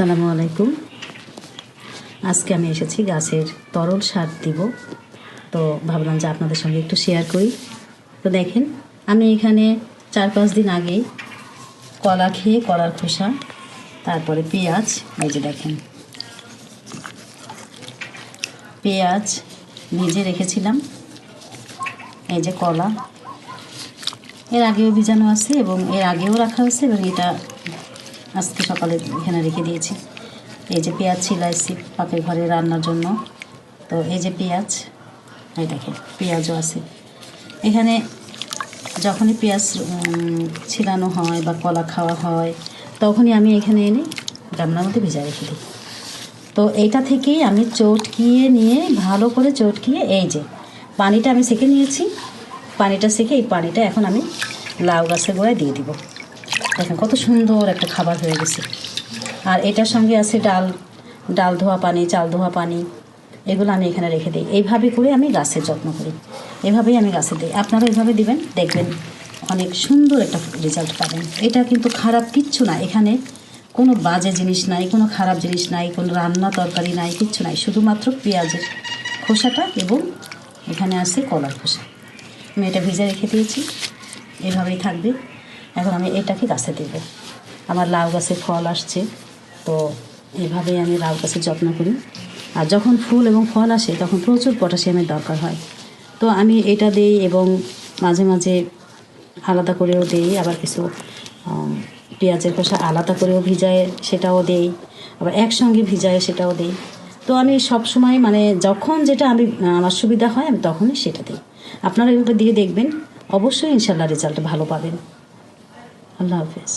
আসসালামু আলাইকুম। আজকে আমি এসেছি গাছের তরল সার দিব। তো ভাবলাম যে আপনাদের সঙ্গে একটু শেয়ার করি। তো দেখেন, আমি এখানে চার পাঁচ দিন আগে কলা খেয়ে কলার খোসা, তারপরে পেঁয়াজ, এই যে দেখেন। পেঁয়াজ ভিজে রেখেছিলাম। এই যে কলা। এর আগেও ভিজানো আছে এবং এর আগেও রাখা হয়েছে এবং এটা আজকে সকালে এখানে রেখে দিয়েছি। এই যে পেঁয়াজ ছিলাইছি পাকের ঘরে রান্নার জন্য। তো এই যে পেঁয়াজ, এই দেখেন, পেঁয়াজও আছে। এখানে যখনই পেঁয়াজ ছিলানো হয় বা কলা খাওয়া হয়, তখনই আমি এখানে এনে গামলার মধ্যে ভিজা রেখে দিই। তো এইটা থেকেই আমি চটকিয়ে নিয়ে, ভালো করে চটকিয়ে, এই যে পানিটা আমি সেকে নিয়েছি। পানিটা সেকে এই পানিটা এখন আমি লাউ গাছের গোড়ায় দিয়ে দিব। দেখেন, কত সুন্দর একটা খাবার হয়ে গেছে। আর এটার সঙ্গে আছে ডাল ডাল ধোয়া পানি, চাল ধোয়া পানি, এগুলো আমি এখানে রেখে দিই। এইভাবে করে আমি গাছের যত্ন করি। এভাবেই আমি গাছে দিই। আপনারা এভাবে দিবেন, দেখবেন অনেক সুন্দর একটা রেজাল্ট পাবেন। এটা কিন্তু খারাপ কিচ্ছু না। এখানে কোনো বাজে জিনিস নাই, কোনো খারাপ জিনিস নাই, কোনো রান্না তরকারি নাই, কিচ্ছু নাই। শুধুমাত্র পেঁয়াজের খোসাটা এবং এখানে আছে কলার খোসা। আমি এটা ভিজে রেখে দিয়েছি। এভাবেই থাকবে। এখন আমি এটাকে গাছে দেব। আমার লাউ গাছে ফল আসছে, তো এভাবেই আমি লাউ গাছের যত্ন করি। আর যখন ফুল এবং ফল আসে, তখন প্রচুর পটাশিয়ামের দরকার হয়। তো আমি এটা দিই এবং মাঝে মাঝে আলাদা করেও দিই, আবার কিছু পেঁয়াজের খোসা আলাদা করেও ভিজায় সেটাও দেই, আবার একসঙ্গে ভিজায় সেটাও দিই। তো আমি সব সময় মানে যখন যেটা আমি, আমার সুবিধা হয়, আমি তখনই সেটা দিই। আপনারা এভাবে দিয়ে দেখবেন, অবশ্যই ইনশাল্লাহ রেজাল্ট ভালো পাবেন। love is.